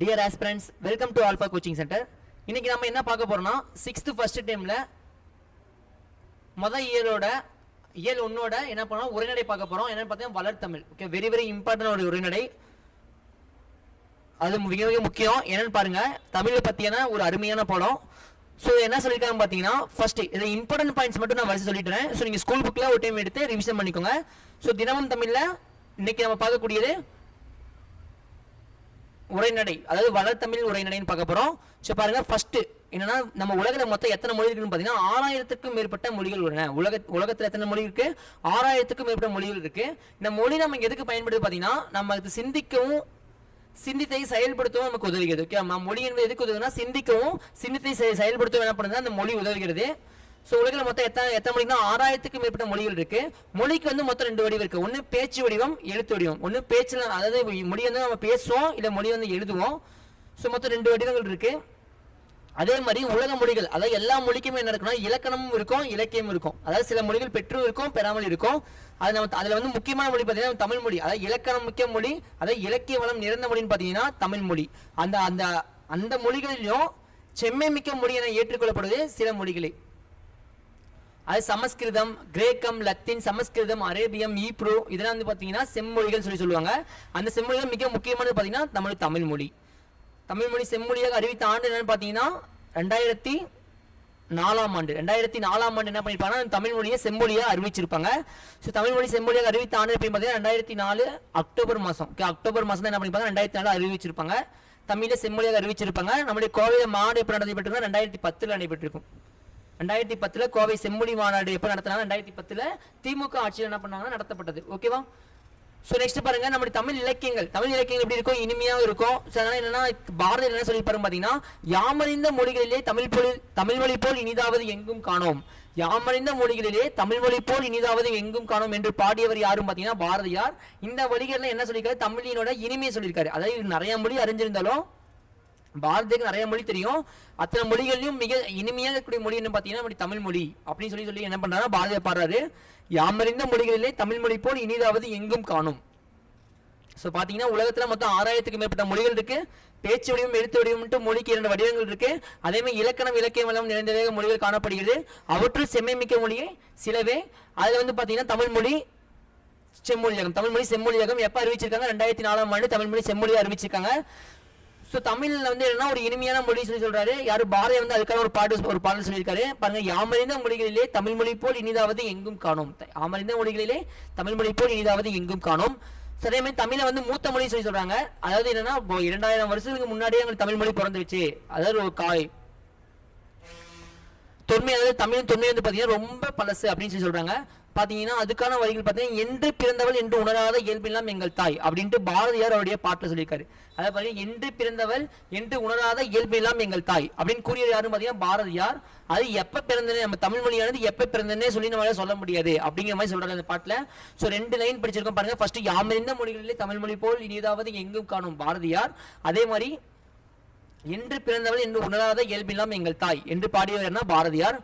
Dear aspirants welcome to Alpha coaching centre இன்றைக்கி நம்ம என்ன பார்க்க போறோம்னா சிக்ஸ்த்து ஃபர்ஸ்ட் டைம்ல மொதல் இயலோட இயல் ஒன்னோட என்ன பண்ணோம் உரைநடை பார்க்க போறோம். என்னென்னு பார்த்தீங்கன்னா வளர்த்தமிழ் ஓகே வெரி வெரி இம்பார்ட்டன்ட் ஒரு உரைநடை. அது மிக மிக முக்கியம். என்னன்னு பாருங்க தமிழை பற்றியான ஒரு அருமையான படம். ஸோ என்ன சொல்லியிருக்காங்க பார்த்தீங்கன்னா ஃபஸ்ட்டு இது இம்பார்ட்டன்ட் பாயிண்ட்ஸ் மட்டும் நான் வரிசை சொல்லிட்டுறேன் ஸோ நீங்கள் ஸ்கூல் புக்கில் ஒரு டைம் எடுத்து ரிவிஷன் பண்ணிக்கோங்க. ஸோ தினமும் தமிழில் இன்னைக்கு நம்ம பார்க்கக்கூடியது உரைநடை அதாவது வளர்த்தமிழ் உரைநடைன்னு பார்க்க போகிறோம் ஸோ பாருங்க ஃபஸ்ட்டு என்னன்னா நம்ம உலகத்தில் மொத்தம் எத்தனை மொழி இருக்குன்னு பார்த்தீங்கன்னா ஆறாயிரத்துக்கும் மேற்பட்ட மொழிகள் உள்ளன. உலக உலகத்தில் எத்தனை மொழி இருக்கு? ஆறாயிரத்துக்கும் மேற்பட்ட மொழிகள் இருக்கு. இந்த மொழி நம்ம எதுக்கு பயன்படுது பார்த்தீங்கன்னா நம்ம அது சிந்திக்கவும் சிந்தித்தை செயல்படுத்தவும் நமக்கு உதவுகிறது. ஓகே நம்ம மொழி என்பது எதுக்கு உதவுதுன்னா சிந்திக்கவும் சிந்தித்தை செயல்படுத்தவும் என்ன பண்ணுது அந்த மொழி உதவுகிறது. ஸோ உலகில் மொத்தம் எத்தனை எத்தனை மொழினா ஆறாயிரத்துக்கும் மேற்பட்ட மொழிகள் இருக்கு. மொழிக்கு வந்து மொத்தம் ரெண்டு வடிவம் இருக்கு. ஒன்று பேச்சு வடிவம் எழுத்து வடிவம். ஒன்று பேச்சில் அதாவது மொழி வந்து நம்ம பேசுவோம் இல்லை மொழி வந்து எழுதுவோம். ஸோ மொத்தம் ரெண்டு வடிவங்கள் இருக்கு. அதே மாதிரி உலக மொழிகள் அதாவது எல்லா மொழிக்குமே என்ன இருக்குன்னா இலக்கணமும் இருக்கும் இலக்கியமும் இருக்கும். அதாவது சில மொழிகள் பெற்றும் இருக்கும் பெறாமல் இருக்கும். அது நம்ம அதில் வந்து முக்கியமான மொழி பார்த்தீங்கன்னா தமிழ் மொழி. அதாவது இலக்கணம் முக்கிய மொழி அதாவது இலக்கிய வளம் நிறைந்த மொழின்னு பார்த்தீங்கன்னா தமிழ் மொழி. அந்த அந்த அந்த மொழிகளிலும் செம்மை மிக்க மொழி என ஏற்றுக்கொள்ளப்படுவது சில மொழிகளே. அது சமஸ்கிருதம் கிரேக்கம் லத்தீன் சமஸ்கிருதம் அரேபியம் ஈப்ரோ இதெல்லாம் வந்து பார்த்தீங்கன்னா செம்மொழிகள் சொல்லி சொல்லுவாங்க. அந்த செம்மொழிகள் மிக முக்கியமானது பார்த்தீங்கன்னா தமிழ் தமிழ் மொழி. தமிழ் மொழி செம்மொழியாக அறிவித்த ஆண்டு என்னன்னு பார்த்தீங்கன்னா ரெண்டாயிரத்தி நாலாம் ஆண்டு. ரெண்டாயிரத்தி நாலாம் ஆண்டு என்ன பண்ணியிருப்பாங்கன்னா தமிழ் மொழியை செம்மொழியாக அறிவிச்சிருப்பாங்க. ஸோ தமிழ் மொழி செம்மொழியாக அறிவித்த ஆண்டு எப்படின்னு பார்த்தீங்கன்னா ரெண்டாயிரத்தி நாலு அக்டோபர் மாதம் ஓகே அக்டோபர் மாதம் என்ன பண்ணிப்பாங்க ரெண்டாயிரத்தி நாலு அறிவிச்சிருப்பாங்க. தமிழை செம்மொழியாக அறிவிச்சிருப்பாங்க. நம்முடைய கோவையில் மாடு எப்போ நடைபெற்றிருக்குன்னா ரெண்டாயிரத்தி பத்தில் நடைபெற்றிருக்கும். ரெண்டாயிரத்தி பத்தில் கோவை செம்மொழி மாநாடு எப்போ நடத்தினாங்க? ரெண்டாயிரத்தி பத்தில் திமுக ஆட்சியில் என்ன பண்ணாங்கன்னா நடத்தப்பட்டது. ஓகேவா ஸோ நெக்ஸ்ட் பாருங்க நம்முடைய தமிழ் இலக்கியங்கள். தமிழ் இலக்கியங்கள் எப்படி இருக்கும்? இனிமையாக இருக்கும். ஸோ அதனால என்னன்னா பாரதியில் என்ன சொல்லியிருப்பாரு பார்த்தீங்கன்னா யாமறிந்த மொழிகளிலே தமிழ் போல் தமிழ் மொழி போல் இனிதாவது எங்கும் காணோம். யாமறிந்த மொழிகளிலே தமிழ் மொழி போல் இனிதாவது எங்கும் காணோம் என்று பாடியவர் யாரும் பார்த்தீங்கன்னா பாரதியார். இந்த வழிகளில் என்ன சொல்லியிருக்காரு? தமிழினோட இனிமையை சொல்லியிருக்காரு. அதாவது நிறைய மொழி அறிஞ்சிருந்தாலும் பாரதிக்கு நிறைய மொழி தெரியும். அத்தனை மொழிகள்லயும் மிக இனிமையாக இருக்கக்கூடிய மொழி என்ன பார்த்தீங்கன்னா நம்முடைய தமிழ் மொழி. அப்படின்னு சொல்லி சொல்லி என்ன பண்ணுறாங்க பாரதியார் பாடுறாரு. யாமறிந்த மொழிகளிலே தமிழ் மொழி போல் இனிதாவது எங்கும் காணும். ஸோ பார்த்தீங்கன்னா உலகத்தில் மொத்தம் ஆறாயிரத்துக்கு மேற்பட்ட மொழிகள் இருக்கு. பேச்சு வடிவம் எழுத்து வடிவம்ட்டு மொழிக்கு இரண்டு வடிவங்கள் இருக்கு. அதேமாதிரி இலக்கணம் இலக்கியம் நிறைந்த நிறைந்ததாக மொழிகள் காணப்படுகிறது. அவற்றுள் செம்மைமிக்க மொழியை சிலவே. அதில் வந்து பார்த்தீங்கன்னா தமிழ் மொழி செம்மொழியகம் தமிழ் மொழி செம்மொழியகம் எப்போ அறிவிச்சிருக்காங்க? ரெண்டாயிரத்தி நாலாம் ஆண்டு தமிழ் மொழி செம்மொழியை அறிவிச்சிருக்காங்க. ஸோ தமிழில் வந்து என்னன்னா ஒரு இனிமையான மொழி சொல்லி சொல்றாரு. யார் பாரதி வந்து அதுக்கான ஒரு பாட்டு ஒரு பாடல் சொல்லியிருக்காரு. பாருங்க யாமறிந்த மொழிகளிலே தமிழ் மொழி போல் இனிதாவது எங்கும் காணோம். யாமறிந்த மொழிகளிலே தமிழ் மொழி போல் இனிதாவது எங்கும் காணும். So, அதே மாதிரி தமிழை வந்து மூத்த மொழி சொல்லி சொல்றாங்க. அதாவது என்னன்னா இரண்டாயிரம் வருஷத்துக்கு முன்னாடியே எங்களுக்கு தமிழ் மொழி பிறந்துருச்சு. அதாவது ஒரு காய் தொன்மை அதாவது தமிழ் தொன்மை வந்து பார்த்தீங்கன்னா ரொம்ப பழசு அப்படின்னு சொல்லி சொல்றாங்க. பார்த்தீங்கன்னா அதுக்கான வரிகள் பார்த்தீங்கன்னா என்று பிறந்தவள் என்று உணராத இயல்பெல்லாம் எங்கள் தாய் அப்படின்ட்டு பாரதியார் அவருடைய பாட்டில் சொல்லியிருக்காரு. அதாவது பார்த்தீங்கன்னா என்று பிறந்தவள் என்று உணராத இயல்பெல்லாம் எங்கள் தாய் அப்படின்னு கூறியது யாரும் பார்த்தீங்கன்னா பாரதியார். அது எப்போ பிறந்தனே நம்ம தமிழ் மொழியானது எப்போ பிறந்தனே சொல்லி நம்மளால சொல்ல முடியாது அப்படிங்கிற மாதிரி சொல்றாங்க அந்த பாட்டில். ஸோ ரெண்டு லைன் படிச்சிருக்கோம் பாருங்க. ஃபர்ஸ்ட் யாமறிந்த மொழிகளிலே தமிழ் மொழி போல் இனிதாவது எங்கும் காணும்? பாரதியார். அதே மாதிரி என்று பிறந்தவள் என்று உணராத இயல்பில்லாம் எங்கள் தாய் என்று பாடியவர்னா பாரதியார்.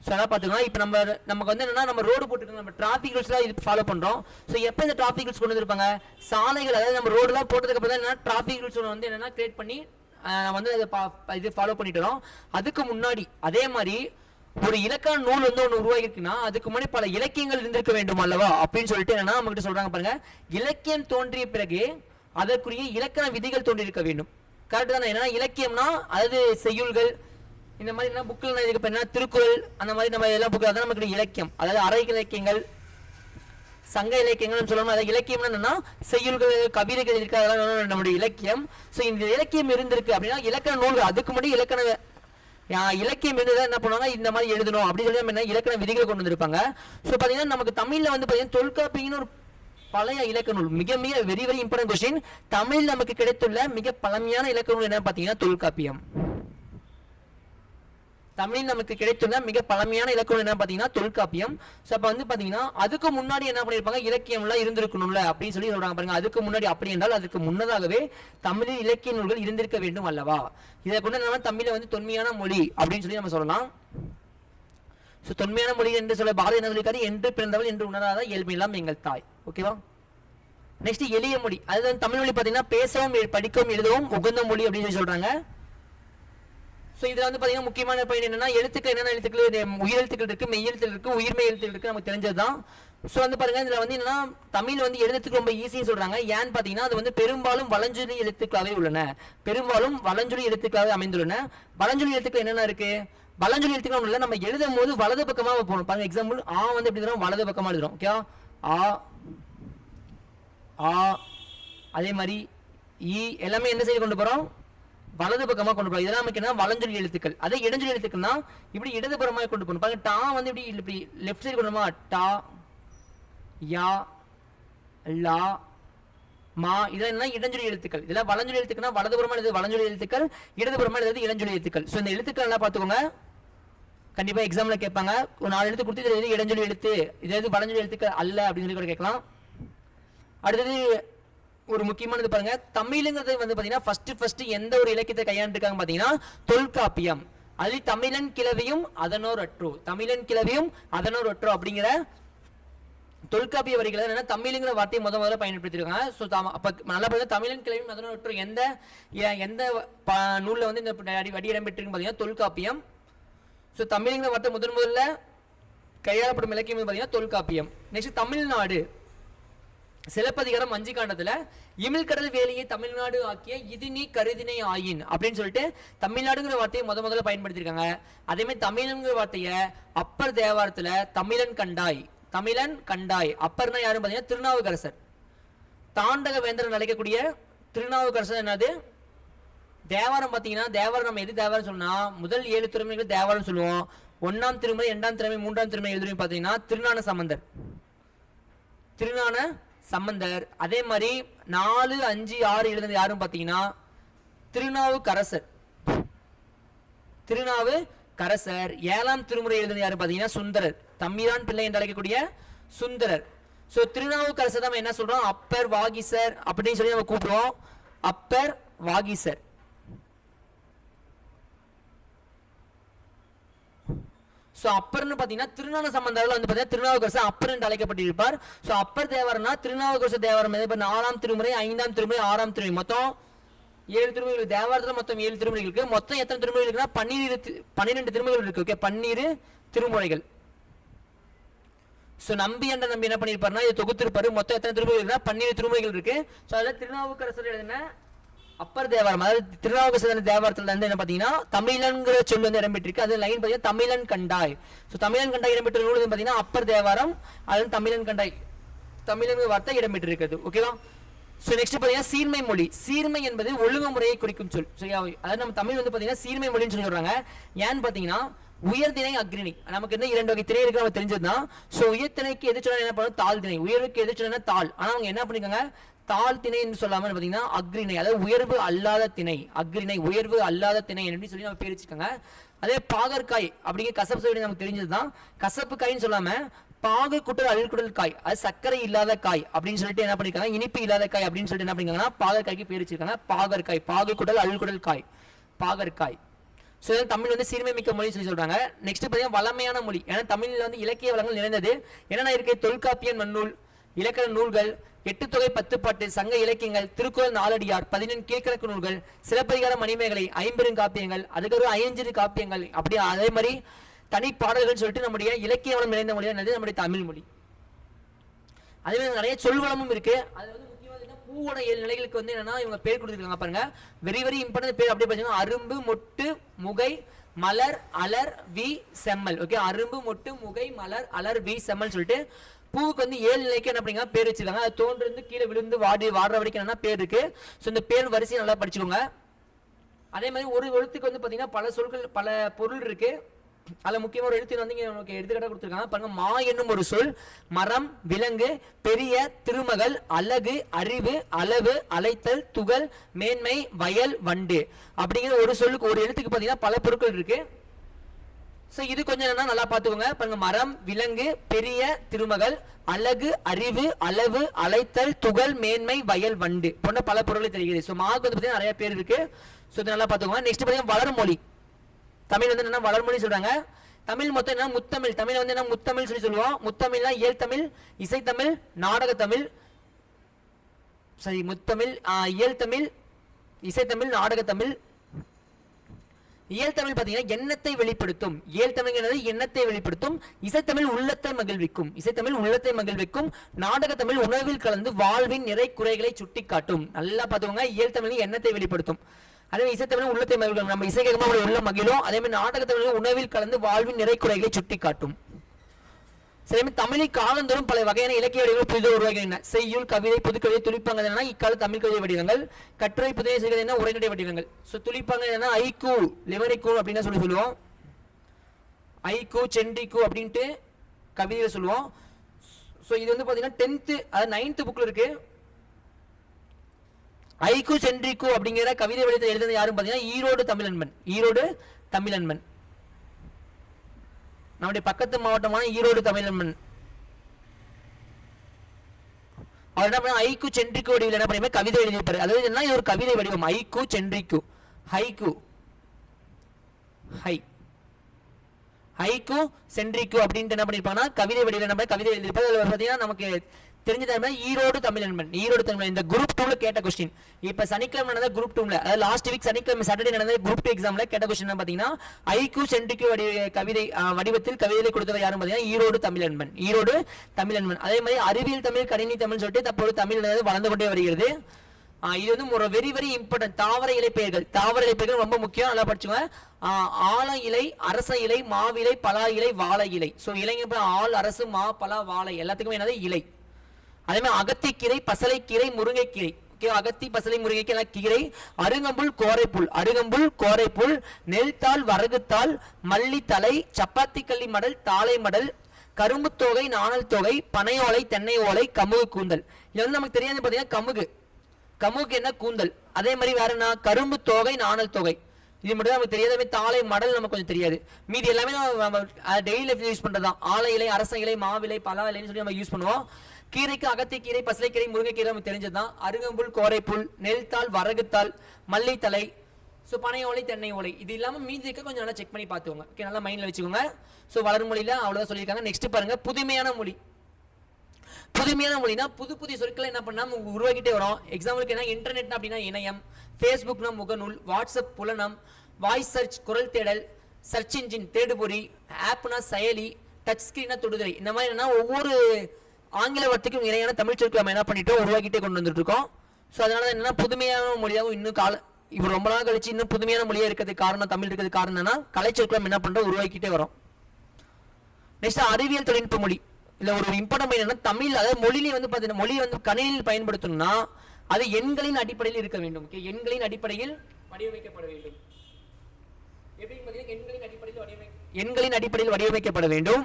ஸோ அதான் பார்த்துக்கலாம். இப்போ நம்ம நமக்கு வந்து என்னன்னா நம்ம ரோடு போட்டுருக்கோம் நம்ம டிராஃபிக் ரூல்ஸ்லாம் இது ஃபாலோ பண்ணுறோம் ஸோ எப்போ இந்த டிராஃபிக் ரூல்ஸ் கொண்டு வந்திருப்பாங்க? சாலைகள் அதாவது நம்ம ரோடுலாம் போட்டதுக்கு தான் என்னன்னா டிராஃபிக் ரூல்ஸ் வந்து என்னன்னா கிரியேட் பண்ணி நம்ம வந்து அதை பா- இது ஃபாலோ பண்ணிட்டு வரோம். அதுக்கு முன்னாடி அதே மாதிரி ஒரு இலக்கண நூல் வந்து ஒன்று உருவாகிருக்குன்னா அதுக்கு முன்னாடி பல இலக்கியங்கள் இருந்திருக்க வேண்டும் அல்லவா? அப்படின்னு சொல்லிட்டு என்னன்னா நம்மகிட்ட சொல்றாங்க பாருங்க. இலக்கியம் தோன்றிய பிறகு அதற்குரிய இலக்கண விதிகள் தோன்றியிருக்க வேண்டும். கரெக்ட் தானே? என்னன்னா இலக்கியம்னா அதாவது செய்யுள்கள் இந்த மாதிரி என்ன புக்கில் இதுக்கு இப்போ என்ன திருக்குறள் அந்த மாதிரி நம்ம எல்லாம் புக்கு அதான் நமக்கு இலக்கியம். அதாவது அரை இலக்கியங்கள் சங்க இலக்கியங்கள்னு சொல்லணும். அதாவது இலக்கியம் என்னன்னா செய்யுள்கள் கவிதைகள் இருக்கு அதெல்லாம் நம்முடைய இலக்கியம். ஸோ இந்த இலக்கியம் இருந்திருக்கு அப்படின்னா இலக்கண நூல்கள் அதுக்கு முன்னாடி இலக்கண இலக்கியம் இருந்ததை என்ன பண்ணுவாங்க? இந்த மாதிரி எழுதணும் அப்படின்னு சொல்லி நம்ம என்ன இலக்கண விதிகள் கொண்டு வந்திருப்பாங்க. ஸோ பார்த்தீங்கன்னா நமக்கு தமிழில் வந்து பார்த்தீங்கன்னா தொல்காப்பியம்னு ஒரு பழைய இலக்கண நூல் மிக மிக very very important question Tamil நமக்கு கிடைத்துள்ள மிக பழமையான இலக்கண நூல் என்ன பார்த்தீங்கன்னா தொல்காப்பியம். தமிழில் நமக்கு கிடைத்துள்ள மிக பழமையான இலக்கணம் என்ன பார்த்தீங்கன்னா தொல்காப்பியம். ஸோ அப்போ வந்து பார்த்தீங்கன்னா அதுக்கு முன்னாடி என்ன பண்ணியிருப்பாங்க? இலக்கியம்லாம் இருந்திருக்கணும்ல அப்படின்னு சொல்லி சொல்கிறாங்க பாருங்க. அதுக்கு முன்னாடி அப்படி என்றால் அதுக்கு முன்னதாகவே தமிழில் இலக்கிய நூல்கள் இருந்திருக்க வேண்டும் அல்லவா? இதை கொண்டு நம்ம தமிழை வந்து தொன்மையான மொழி அப்படின்னு சொல்லி நம்ம சொல்லலாம். ஸோ தொன்மையான மொழி என்று சொல்ல பாரதி என்ன சொல்லியிருக்காரு? என்று பிறந்தவள் என்று உணராத இயல்பெல்லாம் எங்கள் தாய். ஓகேவா நெக்ஸ்ட் எளிய மொழி. அது வந்து தமிழ் மொழி பார்த்தீங்கன்னா பேசவும் படிக்கவும் எழுதவும் உகந்த மொழி அப்படின்னு சொல்லி சொல்கிறாங்க ஸோ இதில் வந்து பார்த்தீங்கன்னா முக்கியமான பயன் என்னன்னா எழுத்துக்கள் என்னென்ன எழுத்துக்கள்? இது உயிரெழுத்துக்கள் இருக்கு மெய்யெழுத்துக்கள் இருக்குது உயிர்மை எழுத்துக்கள் இருக்குது நமக்கு தெரிஞ்சது தான் ஸோ வந்து பாருங்கள் இதில் வந்து என்னன்னா தமிழ் வந்து எழுதுறதுக்கு ரொம்ப ஈஸின்னு சொல்கிறாங்க ஏன்னு பார்த்தீங்கன்னா அது வந்து பெரும்பாலும் வளஞ்சொலி எழுத்துக்களாகவே உள்ளன. பெரும்பாலும் வளஞ்சொலி எழுத்துக்களாகவே அமைந்துள்ளன. வளஞ்சொலி எழுத்துக்கள் என்னென்ன இருக்குது வளஞ்சொலி எழுத்துக்கள் இல்லை நம்ம எழுதும் போது வலது பக்கமாக போகணும். பாருங்க எக்ஸாம்பிள் ஆ வந்து எப்படி எழுதுறோம்? வலது பக்கமாக எழுதுறோம் ஓகே ஆ ஆ அதே மாதிரி இ எல்லாமே எந்த சைடு கொண்டு போகிறோம் வலது பக்கமாக கொண்டு போகலாம். இதெல்லாம் நமக்கு என்ன? வலஞ்சொலி எழுத்துக்கள். அதே இடஞ்சொலி எழுத்துக்கள்னா இப்படி இடதுபுறமா கொண்டு போகணும். பாருங்க டா வந்து இப்படி இப்படி லெஃப்ட் சைடு கொண்டு டா யா லா மா இதெல்லாம் இடஞ்சொலி எழுத்துக்கள். இதெல்லாம் வலஞ்சொலி எழுத்துக்கள்னா வலதுபுறமா எழுது வலஞ்சொலி எழுத்துக்கள் இடதுபுறமா எழுது இடஞ்சொலி எழுத்துக்கள். ஸோ இந்த எழுத்துக்கள் நல்லா பார்த்துக்கோங்க. கண்டிப்பாக எக்ஸாமில் கேட்பாங்க. ஒரு நாலு எழுத்து கொடுத்து இதில் எது இடஞ்சொலி எழுத்து? இது எது வலஞ்சொலி எழுத்துக்கள் அல்ல அப்படின்னு சொல்லி கூட கேட்கலாம். அடுத்தது ஒரு முக்கியமானது பாருங்க. தமிழுங்கிறது வந்து பாத்தீங்கன்னா ஃபர்ஸ்ட் ஃபர்ஸ்ட் எந்த ஒரு இலக்கியத்தை கையாண்டுருக்காங்க பாத்தீங்கன்னா தொல்காப்பியம். அதில் தமிழன் கிளவியும் அதனோர் அற்றோ. தமிழன் கிளவியும் அதனோர் அற்றோ அப்படிங்கிற தொல்காப்பிய வரிகளை என்னன்னா தமிழுங்கிற வார்த்தையை முத முதல்ல பயன்படுத்திருக்காங்க. ஸோ அப்போ நல்லா பார்த்தா தமிழன் கிளவியும் அதனோர் அற்றோ எந்த எ- எந்த ப- நூலில் வந்து இந்த அடி வடி இடம்பெற்றிருக்கு பார்த்தீங்கன்னா தொல்காப்பியம். ஸோ தமிழுங்கிற வார்த்தை முதன் முதல்ல கையாளப்படும் இலக்கியம் பார்த்தீங்கன்னா தொல்காப்பியம். நெக்ஸ்ட் தமிழ்நாடு. சிலப்பதிகாரம் அஞ்சு காண்டத்துல இமிழ்கடல் வேலையை தமிழ்நாடு ஆக்கிய இது நீ கருதினை ஆயின் அப்படின்னு சொல்லிட்டு தமிழ்நாடுங்கிற வார்த்தையை முத முதல்ல பயன்படுத்தியிருக்காங்க அதே மாதிரி தமிழங்கிற வார்த்தையை அப்பர் தேவாரத்துல தமிழன் கண்டாய் தமிழன் கண்டாய். அப்பர்னா யாரும் பார்த்தீங்கன்னா திருநாவுக்கரசர். தாண்டக வேந்தர் அழைக்கக்கூடிய திருநாவுக்கரசர் என்னது? தேவாரம் பார்த்தீங்கன்னா தேவாரம் நம்ம எது தேவாரம் சொன்னா முதல் ஏழு திறமைகள் தேவாரம் சொல்லுவோம். ஒன்றாம் திருமுறை இரண்டாம் திறமை மூன்றாம் திறமை எழுதுறோம் பார்த்தீங்கன்னா திருநான சம்பந்தர். திருநான சம்பந்தர். அதே மாதிரி நாலு அஞ்சு ஆறு எழுதுனது யாரும் பார்த்தீங்கன்னா திருநாவுக்கரசர். திருநாவு கரசர். ஏழாம் திருமுறை எழுதுனது யாரும் பார்த்தீங்கன்னா சுந்தரர். தம்பிரான் பிள்ளை என்று அழைக்கக்கூடிய சுந்தரர். ஸோ திருநாவுக்கரசர் தான் நம்ம என்ன சொல்றோம்? அப்பர் வாகிசர் அப்படின்னு சொல்லி நம்ம கூப்பிடுவோம் அப்பர் வாகிசர். ஸோ அப்பர்னு பார்த்தீங்கன்னா திருநான சம்பந்தத்தில் வந்து பார்த்தீங்கன்னா திருநாவுக்கரசு அப்பர் என்று அழைக்கப்பட்டிருப்பார். ஸோ அப்பர் தேவரனா திருநாவுக்கரசர் தேவரம் இப்போ நாலாம் திருமுறை ஐந்தாம் திருமுறை ஆறாம் திருமுறை. மொத்தம் ஏழு திருமுறைகள் தேவாரத்தில் மொத்தம் ஏழு திருமுறைகள் இருக்கு. மொத்தம் எத்தனை திருமுறைகள் இருக்குன்னா பன்னீர் பன்னிரெண்டு திருமுறைகள் இருக்கு. ஓகே பன்னீர் திருமுறைகள். ஸோ நம்பி என்ற நம்பி என்ன பண்ணியிருப்பாருன்னா இது தொகுத்திருப்பாரு. மொத்தம் எத்தனை திருமுறைகள் இருக்குன்னா பன்னீர் திருமுறைகள் இருக்கு. ஸோ அதில் திருநாவுக்கரசர் எழுதின அப்பர் தேவாரம் அதாவது திருநாவுக்கரசர் தேவாரத்தில் வந்து என்ன பார்த்தீங்கன்னா தமிழன்கிற சொல் வந்து இடம்பெற்றிருக்கு. அது லைன் பார்த்தீங்கன்னா தமிழன் கண்டாய். ஸோ தமிழன் கண்டாய் இடம்பெற்ற நூல் வந்து பார்த்தீங்கன்னா அப்பர் தேவாரம் அது வந்து தமிழன் கண்டாய் தமிழன் வார்த்தை இடம்பெற்றிருக்கிறது. ஓகேவா ஸோ நெக்ஸ்ட் பார்த்தீங்கன்னா சீர்மை மொழி. சீர்மை என்பது ஒழுங்கு முறையை குறிக்கும் சொல். சரியா அதாவது நம்ம தமிழ் வந்து பார்த்தீங்கன்னா சீர்மை மொழின்னு சொல்லி சொல்கிறாங்க ஏன்னு பார்த்தீங்கன்னா உயர்திணை அக்ரிணி நமக்கு என்ன இரண்டு வகை திணை இருக்கு நம்ம தெரிஞ்சதுதான். ஸோ உயர்திணைக்கு எது சொன்னா என்ன பண்ணும்? தாழ் திணை உயர்வுக்கு எது சொன்னா தாழ் ஆனால் அவங்க என்ன பண்ணிக்கோங்க தாழ் திணை என்று சொல்லாமல் பார்த்தீங்கன்னா அக்ரிணை அதாவது உயர்வு அல்லாத திணை அக்ரிணை உயர்வு அல்லாத திணை அப்படின்னு சொல்லி நம்ம பேர் வச்சுக்கோங்க. அதே பாகற்காய் அப்படிங்கிற கசப்பு சொல்லி நமக்கு தெரிஞ்சதுதான். கசப்பு காய்ன்னு சொல்லாமல் பாகு குட்டல் அழுக்குடல் காய் அது சர்க்கரை இல்லாத காய் அப்படின்னு சொல்லிட்டு என்ன பண்ணிருக்காங்க? இனிப்பு இல்லாத காய் அப்படின்னு சொல்லிட்டு என்ன பண்ணிருக்காங்கன்னா பாகற்காய்க்கு பேர் வச்சிருக்காங்க. பாகற்காய் பாகு குட்டல் அழுக்குடல் காய் பாகற்காய். ஸோ தமிழ் வந்து சீர்மை மிக்க மொழி சொல்லி சொல்றாங்க. நெக்ஸ்ட் பார்த்தீங்கன்னா வளமையான மொழி. ஏன்னா தமிழில் வந்து இலக்கிய வளங்கள் நிறைந்தது. என்னென்ன இருக்கு? தொல்காப்பியன் நன்னூல் இலக்கண நூல்கள் எட்டு தொகை பத்து பாட்டு சங்க இலக்கியங்கள் திருக்குறள் நாலடியார் பதினெண் கீழ்கணக்கு நூல்கள் சிலப்பதிகார மணிமேகலை ஐம்பெருங்காப்பியங்கள் அதுக்கப்புறம் ஐயஞ்சிறு காப்பியங்கள் அப்படி அதே மாதிரி தனி பாடல்கள் சொல்லிட்டு நம்முடைய இலக்கிய வளம் நிறைந்த மொழி என்னது? நம்முடைய தமிழ் மொழி. அதே மாதிரி நிறைய சொல்வளமும் இருக்கு. அது வந்து முக்கியமா பூவோட ஏழு நிலைகளுக்கு வந்து என்னன்னா இவங்க பேர் கொடுத்துருக்காங்க பாருங்க. வெரி வெரி இம்பார்ட்டன்ட் பேர் அப்படியே பார்த்தீங்கன்னா அரும்பு மொட்டு முகை மலர் அலர் வி செம்மல். ஓகே அரும்பு மொட்டு முகை மலர் அலர் வி செம்மல் சொல்லிட்டு பூவுக்கு வந்து ஏழு நிலைக்கு என்ன அப்படிங்க பேர் வச்சிருக்காங்க. அது தோன்றிருந்து கீழே விழுந்து வாடி வாடுற வரைக்கும் என்னன்னா பேர் இருக்கு. ஸோ இந்த பேர் வரிசையை நல்லா படிச்சுக்கோங்க. அதே மாதிரி ஒரு எழுத்துக்கு வந்து பார்த்தீங்கன்னா பல சொற்கள் பல பொருள் இருக்கு. அதில் முக்கியமாக ஒரு எழுத்து வந்து இங்கே நமக்கு எடுத்துக்காட்டா கொடுத்துருக்காங்க. பாருங்க மா என்னும் ஒரு சொல். மரம் விலங்கு பெரிய திருமகள் அழகு அறிவு அளவு அலைத்தல் துகள் மேன்மை வயல் வண்டு. அப்படிங்கிற ஒரு சொல்லுக்கு ஒரு எழுத்துக்கு பார்த்தீங்கன்னா பல பொருட்கள் இருக்குது ஸோ இது கொஞ்சம் என்னன்னா நல்லா பார்த்துக்கோங்க. பாருங்க மரம் விலங்கு பெரிய திருமகள் அழகு அறிவு அளவு அலைத்தல் துகள் மேன்மை வயல் வண்டு. போன்ற பல பொருள்களை தெரிகிறது ஸோ மார்க் வந்து பார்த்தீங்கன்னா நிறைய பேர் இருக்கு. ஸோ இது நல்லா பார்த்துக்கோங்க. நெக்ஸ்ட் பார்த்தீங்கன்னா வளர்மொழி தமிழ் வந்து என்ன வளர்மொழி சொல்றாங்க. தமிழ் மொத்தம் என்ன முத்தமிழ். தமிழ் வந்து என்ன முத்தமிழ் சொல்லி சொல்லுவோம். முத்தமிழ்னா இயல் தமிழ் இசைத்தமிழ் நாடக தமிழ் சரி முத்தமிழ் ஆ, இயல் தமிழ் இசைத்தமிழ் நாடகத்தமிழ். இயல் தமிழ் பார்த்தீங்கன்னா எண்ணத்தை வெளிப்படுத்தும். இயல் தமிழ்ங்கிறது எண்ணத்தை வெளிப்படுத்தும். இசைத்தமிழ் உள்ளத்தை மகிழ்விக்கும். இசைத்தமிழ் உள்ளத்தை மகிழ்விக்கும். நாடகத்தமிழ் உணவில் கலந்து வாழ்வின் நிறை குறைகளை சுட்டிக்காட்டும். நல்லா பார்த்துக்கோங்க இயல் தமிழ் எண்ணத்தை வெளிப்படுத்தும். அதே மாதிரி இசைத்தமிழ் உள்ளத்தை மகிழ்விக்கும். நம்ம இசை கேட்கும்போது உள்ள மகிழும். அதே மாதிரி நாடகத்தமிழ் உணவில் கலந்து வாழ்வின் நிறை குறைகளை சுட்டிக்காட்டும். காட்டும் பேர் தமிழில் காலந்தோறும் பல வகையான இலக்கிய வடிவங்கள் புதிதாக உருவாகின்றன. செய்யுள் கவிதை புதுக்கவிதை துளிப்பாங்க என்னன்னா இக்கால தமிழ் கவிதை வடிவங்கள். கட்டுரை புதிய செய்கிறது என்ன உரைநடை வடிவங்கள். ஸோ துளிப்பாங்க என்னன்னா ஐக்கு லிவரிக்கு அப்படின்னு சொல்லி சொல்லுவோம். ஐக்கு சென்றிக்கு அப்படின்ட்டு கவிதையில் சொல்லுவோம். ஸோ இது வந்து பார்த்தீங்கன்னா டென்த்து அதாவது நைன்த்து புக்கில் இருக்கு. ஐக்கு சென்றிக்கு அப்படிங்கிற கவிதை வடிவத்தை எழுதுனது யாரும் பார்த்தீங்கன்னா ஈரோடு தமிழன்பன் ஈரோடு தமிழன்பன் நம்முடைய பக்கத்து மாவட்டமான ஈரோடு தமிழம்மன் அவர் என்ன பண்ண ஐக்கு சென்றிக்கு வடிவில் என்ன பண்ணி கவிதை எழுதியிருப்பாரு. அதாவது என்ன? இது ஒரு கவிதை வடிவம். ஐக்கு சென்றிக்கு. ஹைக்கு. ஹை. ஹைக்கு சென்றிக்கு அப்படின்ட்டு என்ன பண்ணிருப்பாங்கன்னா கவிதை வடிவில் நம்ம கவிதை எழுதியிருப்பாரு. அதில் பார்த்தீங்கன்னா நமக்கு தெரிஞ்ச ஈரோடு ஈரோடு நண்பன். ஈரோடு தமிழ் இந்த குரூப் டூல கேட்ட கொஸ்டின் இப்ப சனிக்கிழமை நடந்த குரூப் டூல அதாவது லாஸ்ட் வீக் சனிக்கிழமை சாட்டர்டே நடந்த குரூப் டூ எக்ஸாம்ல கேட்ட கொஸ்டின் பாத்தீங்கன்னா ஐக்கு சென்டிக்கு வடி கவிதை வடிவத்தில் கவிதை கொடுத்தவர் யாரும் பாத்தீங்கன்னா ஈரோடு நண்பன். ஈரோடு தமிழன்பன் அதே மாதிரி அறிவியல் தமிழ் கணினி தமிழ் சொல்லிட்டு தற்போது தமிழ் வந்து வளர்ந்து கொண்டே வருகிறது. இது வந்து ஒரு வெரி வெரி இம்பார்ட்டன்ட் தாவர இலைப்பெயர்கள் தாவர இலைப்பெயர்கள் ரொம்ப முக்கியம். நல்லா படிச்சுங்க ஆல இலை அரச இலை மாவிலை பலா இலை வாழை இலை. ஸோ இலைங்க ஆள் அரசு மா பலா வாழை. எல்லாத்துக்குமே என்னது? இலை. அதே மாதிரி அகத்திக்கீரை பசலைக்கீரை முருங்கைக்கீரை ஓகே அகத்தி பசலை முருங்கைக்கீரை கீரை. அருகம்புல் கோரைப்புல். அருகம்புல் கோரைப்புல். நெல்தாள் வரகுத்தாள். மல்லித்தலை சப்பாத்தி கள்ளி மடல் தாளை மடல். கரும்பு தொகை நாணல் தொகை. பனை ஓலை தென்னை ஓலை கமுகு கூந்தல். இது வந்து நமக்கு தெரியாது பார்த்தீங்கன்னா கமுகு. கமுகு என்ன கூந்தல்? அதே மாதிரி வேற என்ன? கரும்பு தொகை நாணல் தொகை. இது மட்டும் தான் நமக்கு தெரியாத மாதிரி தாளை மடல் நமக்கு கொஞ்சம் தெரியாது. மீதி எல்லாமே நம்ம டெய்லி லைஃப் யூஸ் பண்றதுதான். ஆலை இலை அரச இலை மாவிலை பலா இலைன்னு சொல்லி நம்ம யூஸ் பண்ணுவோம். கீரைக்கு அகத்திக்கீரை பசலைக்கீரை முருங்கைக்கீரை தெரிஞ்சதுதான். அருகம்புல் கோரைப்புல் நெல்தாள் வரகுத்தாள் மல்லித்தலை ஸோ பனை ஓலை தென்னை ஓலை. இது இல்லாமல் மீதி இருக்க கொஞ்சம் நல்லா செக் பண்ணி பார்த்துக்கோங்க. ஓகே நல்லா மைண்டில் வச்சுக்கோங்க. ஸோ வளரும் மொழியில் அவ்வளோதான் சொல்லியிருக்காங்க. நெக்ஸ்ட் பாருங்கள் புதுமையான மொழி. புதுமையான மொழினா புது புதிய சொற்களை என்ன பண்ணால் நம்ம உருவாக்கிட்டே வரோம். எக்ஸாம்பிளுக்கு என்ன? இன்டர்நெட்னா அப்படின்னா இணையம் ஃபேஸ்புக்னா முகநூல் வாட்ஸ்அப் புலனம் வாய்ஸ் சர்ச் குரல் தேடல் சர்ச் இன்ஜின் தேடுபொறி ஆப்னா செயலி டச் ஸ்கிரீனா தொடுதிரை. இந்த மாதிரி என்னன்னா ஒவ்வொரு ஆங்கில வார்த்தைக்கும் இணையான தமிழ் சொற்களை நம்ம என்ன பண்ணிட்டோம் உருவாக்கிட்டே கொண்டு வந்துட்டு இருக்கோம் ஸோ அதனால என்னன்னா புதுமையான மொழியாகவும் இன்னும் கால இப்போ ரொம்ப நாள் கழிச்சு இன்னும் புதுமையான மொழியா இருக்கிறதுக்கு காரணம் தமிழ் இருக்கிறதுக்கு காரணம் என்னன்னா கலைச்சொற்களை என்ன பண்ணுறோம் உருவாக்கிட்டே வரோம். நெக்ஸ்ட் அறிவியல் தொழில்நுட்ப மொழி. இல்லை ஒரு இம்பார்ட்டன் என்னன்னா தமிழ் அதாவது மொழியிலே வந்து பார்த்தீங்கன்னா மொழி வந்து கணினியில் பயன்படுத்தணும்னா அது எண்களின் அடிப்படையில் இருக்க வேண்டும். ஓகே எண்களின் அடிப்படையில் வடிவமைக்கப்பட வேண்டும். எப்படின்னு பார்த்தீங்கன்னா எண்களின் அடிப்படையில் வடிவமை எண்களின் அடிப்படையில் வடிவமைக்கப்பட வேண்டும்.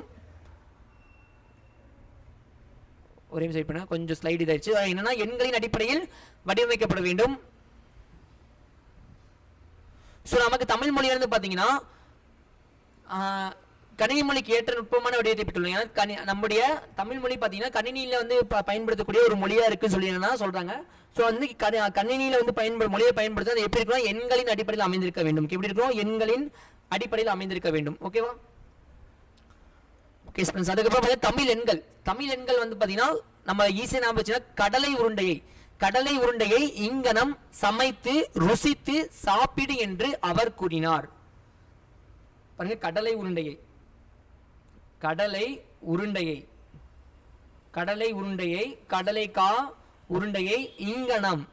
ஒரே சைட் பண்ண. கொஞ்சம் ஸ்லைடு இதாயிருச்சு. அது என்னன்னா எண்களின் அடிப்படையில் வடிவமைக்கப்பட வேண்டும். ஸோ நமக்கு தமிழ் மொழியிலிருந்து வந்து பார்த்தீங்கன்னா கணினி மொழிக்கு ஏற்ற நுட்பமான வடிவத்தை பெற்றுள்ளோம். ஏன்னா கணி நம்முடைய தமிழ் மொழி பார்த்தீங்கன்னா கணினியில் வந்து ப- பயன்படுத்தக்கூடிய ஒரு மொழியாக இருக்குன்னு சொல்லி சொல்கிறாங்க ஸோ வந்து கணி கணினியில் வந்து பயன்படு மொழியை பயன்படுத்த அது எப்படி இருக்கணும் எண்களின் அடிப்படையில் அமைந்திருக்க வேண்டும். எப்படி இருக்கணும் எண்களின் அடிப்படையில் அமைந்திருக்க வேண்டும். ஓகேவா ஓகே ஃப்ரெண்ட்ஸ் அதுக்கப்புறம் பார்த்தீங்கன்னா தமிழ் எண்கள். தமிழ் எண்கள் வந்து பார்த்தீங்கன்னா நம்ம ஈஸியாக ஞாபகம் வச்சுன்னா கடலை உருண்டையை. கடலை உருண்டையை இங்கனம் சமைத்து ருசித்து சாப்பிடு என்று அவர் கூறினார். பாருங்க கடலை உருண்டையை. கடலை உருண்டையை. கடலை உருண்டையை கடலை கா உருண்டையை இங்கனம்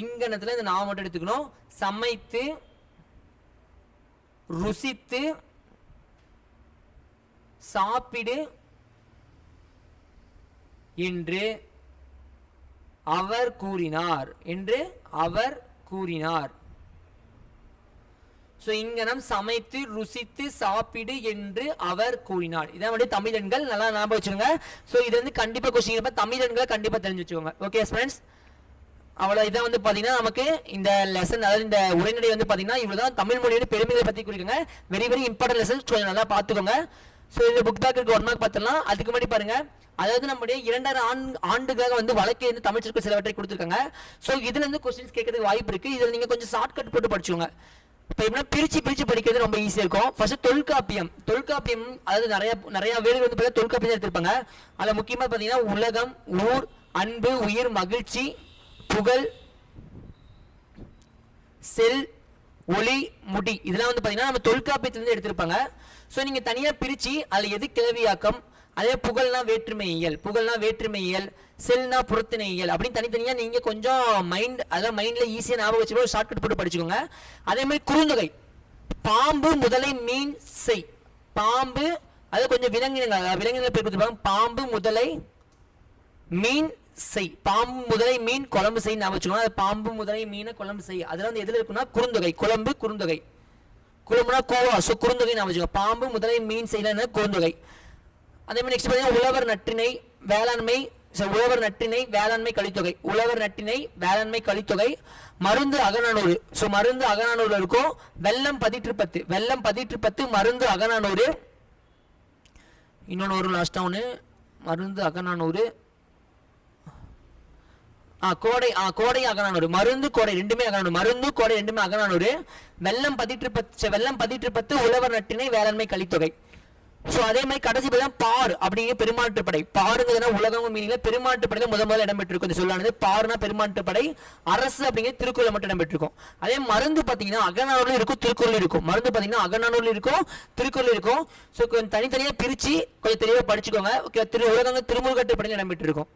இங்கனத்தில் இந்த நாம மட்டும் எடுத்துக்கணும். சமைத்து ருசித்து சாப்பிடு. என்று அவர் கூறினார். என்று அவர் கூறினார். ஸோ இங்கனம் சமைத்து ருசித்து சாப்பிடு என்று அவர் கூறினார். இதான் வந்து தமிழன்கள் நல்லா ஞாபகம் வச்சுக்கோங்க. ஸோ இது வந்து கண்டிப்பாக கொஸ்டின் தமிழன்களை கண்டிப்பாக தெரிஞ்சு வச்சுக்கோங்க. ஓகே ஃப்ரெண்ட்ஸ் அவ்வளோ இதை வந்து பார்த்தீங்கன்னா நமக்கு இந்த லெசன் அதாவது இந்த உரைநடை வந்து பார்த்தீங்கன்னா இவ்வளோ தான் தமிழ் மொழியோட பெருமைகளை பற்றி குறிக்குங்க. வெரி வெரி இம்பார்ட்டன்ட் லெசன் கொஞ்சம் நல்லா பார்த்துக்கோங்க. ஸோ இந்த புக் பேக்கருக்கு ஒன் மார்க் பார்த்துலாம் அதுக்கு முன்னாடி பாருங்க. அதாவது நம்முடைய இரண்டாயிரம் ஆண் ஆண்டுக்காக வந்து வழக்கு இருந்து தமிழ்ச்சிற்கு சிலவற்றை கொடுத்துருக்காங்க. ஸோ இதுலேருந்து கொஸ்டின்ஸ் கேட்கறதுக்கு வாய்ப்பு இருக்குது இதில் நீங்கள் கொஞ்சம் ஷார்ட்கட் போட்டு படிச்சுங்க இப்போ எப்படின்னா பிரிச்சு பிரிச்சு படிக்கிறது ரொம்ப ஈஸியாக இருக்கும். ஃபர்ஸ்ட் தொல்காப்பியம். தொல்காப்பியம் அதாவது நிறைய நிறைய வேர்கள் வந்து பார்த்தீங்கன்னா தொல்காப்பியம் தான் எடுத்திருப்பாங்க. அதில் முக்கியமாக பார்த்தீங்கன்னா உலகம் ஊர் அன்பு உயிர் மகிழ்ச்சி புகழ் செல் ஒளி முடி இதெல்லாம் வந்து பார்த்தீங்கன்னா நம்ம தொல்காப்பியத்துலேருந்து எடுத்திருப்பாங்க. ஸோ நீங்கள் தனியாக பிரித்து அதில் எது கிளவியாக்கம் அதே புகழ்னா வேற்றுமை இயல் புகழ்னா வேற்றுமை இயல் செல்னா புறத்திணை இயல் அப்படின்னு தனித்தனியாக நீங்கள் கொஞ்சம் மைண்ட் அதெல்லாம் மைண்டில் ஈஸியாக ஞாபகம் வச்சு ஒரு ஷார்ட்கட் போட்டு படிச்சுக்கோங்க. அதே மாதிரி குறுந்தொகை பாம்பு முதலை மீன் செய். பாம்பு அது கொஞ்சம் விலங்கினங்கள் விலங்கினங்கள் பேர் கொடுத்துருப்பாங்க. பாம்பு முதலை மீன் செய். பாம்பு முதலை மீன் குழம்பு செய் ஞாபகம் வச்சுக்கோங்க. அது பாம்பு முதலை மீனை குழம்பு செய். அதில் வந்து எதில் இருக்குன்னா குறுந்தொகை. குழம்பு குறுந்தொகை. குழம்புனா கோவா. ஸோ குறுந்தொகை நான் வச்சுக்கோங்க. பாம்பு முதலை மீன் செய்யலன்னு குறுந்தொகை. அதே மாதிரி நெக்ஸ்ட் பார்த்தீங்கன்னா உழவர் நற்றினை வேளாண்மை ஸோ உழவர் நற்றினை வேளாண்மை கழித்தொகை உழவர் நற்றினை வேளாண்மை கழித்தொகை மருந்து அகநானூறு. ஸோ மருந்து அகநானூறு இருக்கும். வெள்ளம் பதிற்று பத்து வெள்ளம் பதிற்று பத்து மருந்து அகநானூறு. இன்னொன்று ஒரு லாஸ்ட்டாக ஒன்று மருந்து அகநானூறு. கோடை ஆ கோடை அகநானூறு. மருந்து கோடை ரெண்டுமே அகநானூறு. மருந்து கோடை ரெண்டுமே அகநானூறு. வெள்ளம் பதிற்று பத்து வெள்ளம் பதிற்று பத்து உழவர் நட்டினை வேளாண்மை கலித்தொகை ஸோ அதே மாதிரி கடைசி பார்த்தா பார் அப்படிங்கிற பெருமாட்டுப்படை பாருங்கிறதுனா உலகம் மீனிங்ல பெருமாட்டுப்படையில முத முதல்ல இடம்பெற்றிருக்கும் இந்த சொல்லானது பாருனா பெருமாட்டுப்படை அரசு அப்படிங்கிற திருக்குறள் மட்டும் இடம்பெற்றிருக்கும் அதே மருந்து பார்த்தீங்கன்னா அகநானூர்ல இருக்கும் திருக்குறள் இருக்கும். மருந்து பார்த்தீங்கன்னா அகநானூர்ல இருக்கும் திருக்குறள் இருக்கும். ஸோ கொஞ்சம் தனித்தனியாக பிரித்து கொஞ்சம் தெளிவாக படிச்சுக்கோங்க. ஓகே திரு உலகங்க திருமுருகட்டுப்படையில் இடம்பெற்றிருக்கும்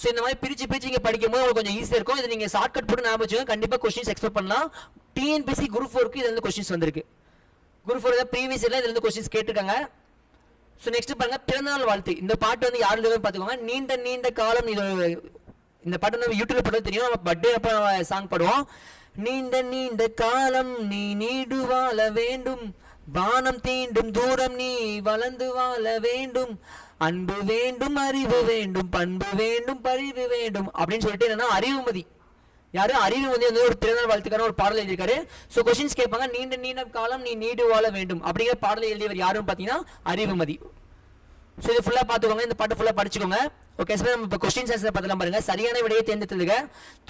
ஸோ இந்த மாதிரி பிரிச்சு பிரிச்சு இங்கே படிக்கும்போது உங்களுக்கு கொஞ்சம் ஈஸியாக இருக்கும். இதை நீங்கள் ஷார்ட்கட் போட்டு ஞாபகம் வச்சுக்கோங்க. கண்டிப்பாக கொஸ்டின்ஸ் எக்ஸ்பெக்ட் பண்ணலாம். டிஎன்பிசி குரூப் ஃபோருக்கு இதுல கொஸ்டின்ஸ் வந்திருக்கு. குரூப் ஃபோர் தான் ப்ரீவியஸ் இயர்ல இருந்து கொஸ்டின்ஸ் கேட்டிருக்காங்க. ஸோ நெக்ஸ்ட் பாருங்க. பிறந்தநாள் வாழ்த்து. இந்த பாட்டு வந்து யார் எழுதுன்னு பார்த்துக்கோங்க. நீண்ட நீண்ட காலம் இது இந்த பாட்டு நம்ம யூடியூப்ல போட்டது தெரியும். நம்ம பர்த்டே அப்போ சாங் பாடுவோம். நீண்ட நீண்ட காலம் நீ நீடு வாழ வேண்டும். வானம் தீண்டும் தூரம் நீ வளர்ந்து வாழ வேண்டும். அன்பு வேண்டும் அறிவு வேண்டும் பண்பு வேண்டும் பரிவு வேண்டும் அப்படின்னு சொல்லிட்டு என்னன்னா அறிவுமதி யாரும் அறிவு வந்து வந்து ஒரு பிறந்தநாள் வாழ்த்துக்கான ஒரு பாடல் எழுதியிருக்காரு. ஸோ கொஸ்டின்ஸ் கேட்பாங்க. நீண்ட நீண்ட காலம் நீ நீடு வாழ வேண்டும் அப்படிங்கிற பாடலை எழுதியவர் யாருன்னு பார்த்தீங்கன்னா அறிவுமதி ஸோ இது ஃபுல்லாக பார்த்துக்கோங்க. இந்த பாட்டு ஃபுல்லாக படிச்சுக்கோங்க. ஓகே சார் நம்ம இப்போ கொஸ்டின் ஆன்சர் பார்த்துலாம் பாருங்க. சரியான விடையை தேர்ந்தெடுத்ததுங்க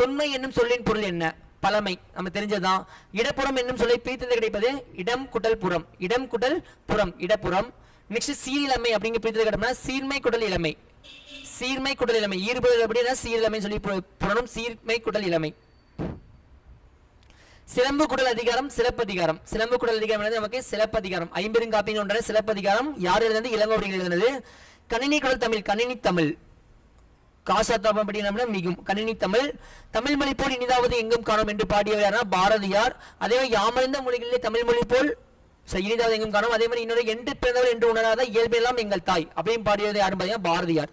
தொன்மை என்னும் சொல்லின் பொருள் என்ன? பழமை. நம்ம தெரிஞ்சதுதான். இடப்புறம் என்னும் சொல்லி பிரித்தது கிடைப்பது இடம் குட்டல் புறம். இடம் குட்டல் புறம். இடப்புறம். நெக்ஸ்ட் சீரிலமை அப்படிங்க பிரித்தது கிடைப்பா சீர்மை குடல் இளமை. சீர்மை குடல் இளமை. ஈடுபடுதல் அப்படின்னா சீரிழமை சொல்லி புறணும் சீர்மை குடல் இளமை. சிலம்பு குடல் அதிகாரம் சிலப்பதிகாரம் சிலம்பு குடல் அதிகாரம் நமக்கு சிலப்பதிகாரம் ஐம்பெருங்காப்பின்னு ஒன்றான சிலப்பதிகாரம் யார் எழுதுனது இளங்கோடிகள் எழுதுனது கணினி குடல் தமிழ் கணினி தமிழ். காசாத்தாபம் அப்படின்னா மிகும். கணினி தமிழ். தமிழ் மொழி போல் இனிதாவது எங்கும் காணோம் என்று பாடியவர் யாரா பாரதியார். அதே யாமறிந்த மொழிகளிலே தமிழ் மொழி போல் இனிதாவது எங்கும் காணும். அதே மாதிரி இன்னொரு என்று பிறந்தவர் என்று உணராத இயல்பெல்லாம் எங்கள் தாய். அப்படின்னு பாடியது யாரும் பார்த்தீங்கன்னா பாரதியார்.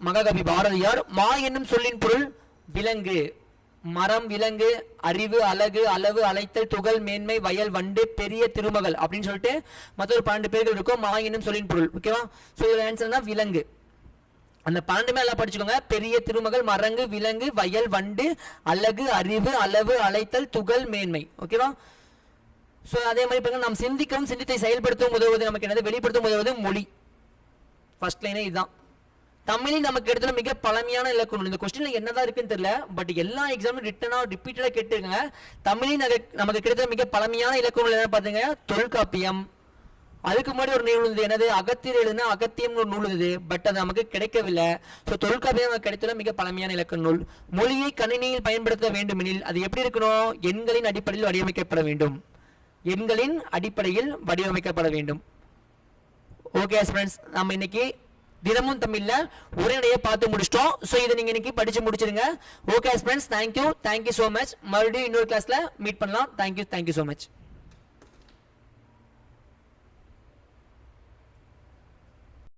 மகாகவி பாரதியார். மா என்னும் சொல்லின் பொருள் விலங்கு. மரம் விலங்கு அறிவு அழகு அளவு அலைத்தல் துகள் மேன்மை வயல் வண்டு பெரிய திருமகள் அப்படின்னு சொல்லிட்டு மற்ற ஒரு பன்னெண்டு பேர்கள் இருக்கும். மா என்னும் சொல்லின் பொருள். ஓகேவா ஸோ இதோட ஆன்சர்னா விலங்கு. அந்த பன்னெண்டுமே எல்லாம் படிச்சுக்கோங்க. பெரிய திருமகள் மரங்கு விலங்கு வயல் வண்டு அழகு அறிவு அளவு அலைத்தல் துகள் மேன்மை. ஓகேவா ஸோ அதே மாதிரி பாருங்க நாம் சிந்திக்கவும் சிந்தித்தை செயல்படுத்தவும் உதவுவது நமக்கு என்னது? வெளிப்படுத்தவும் உதவுவது மொழி. ஃபர்ஸ்ட் லைனே இதுதான். தமிழில் நமக்கு எடுத்துல மிக பழமையான இலக்கணம் நூல் இந்த கொஸ்டின்ல என்னதான் இருக்குன்னு தெரியல பட் எல்லா எக்ஸாமும் ரிட்டனா ரிப்பீட்டடா கேட்டுருங்க தமிழில் நமக்கு- நமக்கு கிடைத்த மிக பழமையான இலக்கணம் என்ன பார்த்துங்க தொல்காப்பியம். அதுக்கு முன்னாடி ஒரு நூல் இருந்தது என்னது? அகத்தியர் எழுதுனா அகத்தியம் ஒரு நூல் இருந்தது பட் அது நமக்கு கிடைக்கவில்லை. ஸோ தொல்காப்பியம் நமக்கு கிடைத்துள்ள மிக பழமையான இலக்கண நூல். மொழியை கணினியில் பயன்படுத்த வேண்டுமெனில் அது எப்படி இருக்கணும்? எண்களின் அடிப்படையில் வடிவமைக்கப்பட வேண்டும். எண்களின் அடிப்படையில் வடிவமைக்கப்பட வேண்டும். ஓகே ஃப்ரெண்ட்ஸ் நம்ம இன்னைக்கு தினமும் தமிழில் உரைநடையை பார்த்து முடிச்சிட்டோம். ஸோ இதை நீங்கள் இன்னைக்கு படித்து முடிச்சிருங்க. Okay friends thank you thank you so much மறுபடியும் இன்னொரு கிளாஸில் மீட் பண்ணலாம். Thank you thank you so much